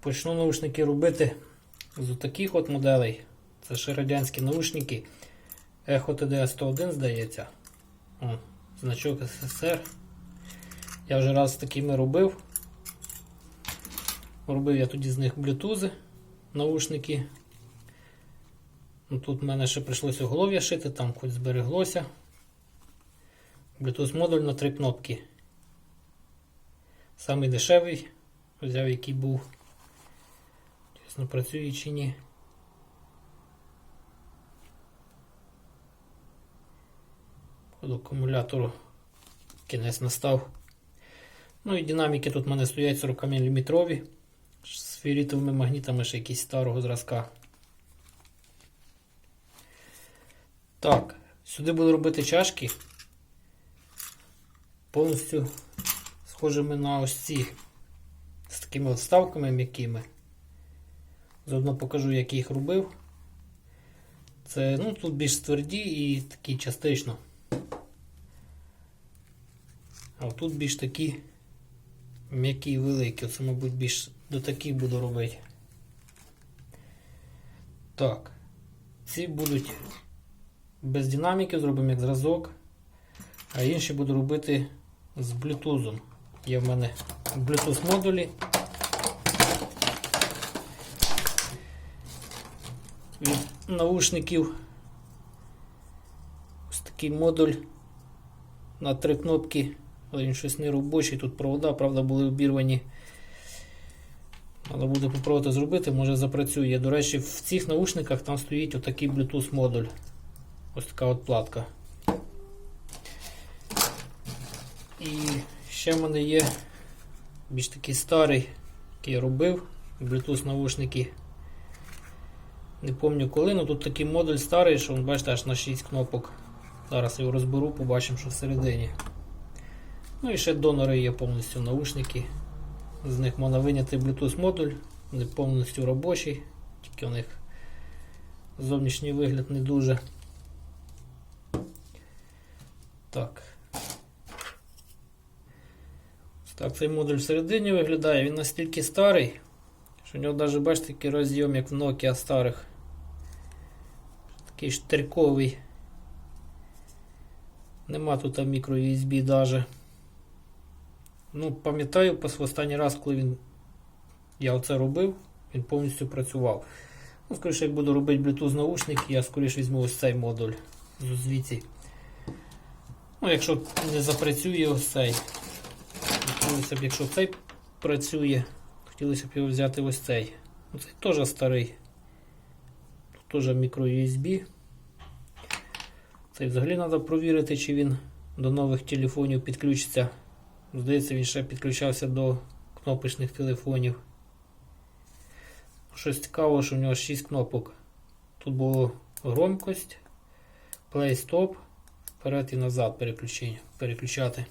Почну наушники робити з таких от моделей. Це ще радянські наушники. Echo TDS 101, здається. О, значок СССР. Я вже раз з такими робив. Робив я тоді з них блютузи, наушники. Ну, Тут в мене ще прийшлося голов'я шити, там хоч збереглося. Bluetooth модуль на три кнопки. Самий дешевий, взяв який був. Чесно, працює чи ні. До акумулятору кінець настав. Ну і динаміки тут в мене стоять 40 мм з фіолітовими магнітами ще якісь старого зразка. Так, сюди буду робити чашки. Повністю схожими на ось ці з такими от вставками м'якими. Заодно покажу, як я їх робив. Це ну, тут більш тверді і такі частично. А тут більш такі м'які і великі. Оце, мабуть, більш до таких буду робити. Так. Ці будуть без динаміки, зробимо як зразок. А інші буду робити з блютузом. Є в мене Bluetooth модулі. Від наушників. Ось такий модуль на три кнопки, але він щось не робочий. Тут провода, правда, були обірвані. Треба буде попробувати зробити, може запрацює. До речі, в цих наушниках там стоїть отакий Bluetooth модуль. Ось така от платка. І ще в мене є більш такий старий, який я робив. Bluetooth наушники. Не пам'ятаю коли, але тут такий модуль старий, що бачите, аж на 6 кнопок. Зараз його розберу, побачимо, що всередині. Ну і ще донори є повністю наушники. З них можна виняти Bluetooth модуль, вони повністю робочий, тільки у них зовнішній вигляд не дуже. Так. Так цей модуль всередині виглядає, він настільки старий, що у нього навіть бачите такий розйом, як в Nokia старих. Такий штирковий. Нема тут мікро USB даже. Ну, пам'ятаю, останній раз, коли він я оце робив, він повністю працював. Ну, скоріше, як буду робити Bluetooth наушники, я скоріше візьму ось цей модуль звідси. Ну, якщо не запрацює ось цей. Хотілося б, якщо цей працює, хотілося б його взяти ось цей. Цей теж старий. Теж мікро USB. Цей взагалі треба провірити, чи він до нових телефонів підключиться. Здається, він ще підключався до кнопочних телефонів. Щось цікаве, що в нього 6 кнопок. Тут було громкость, stop, вперед і назад переключати.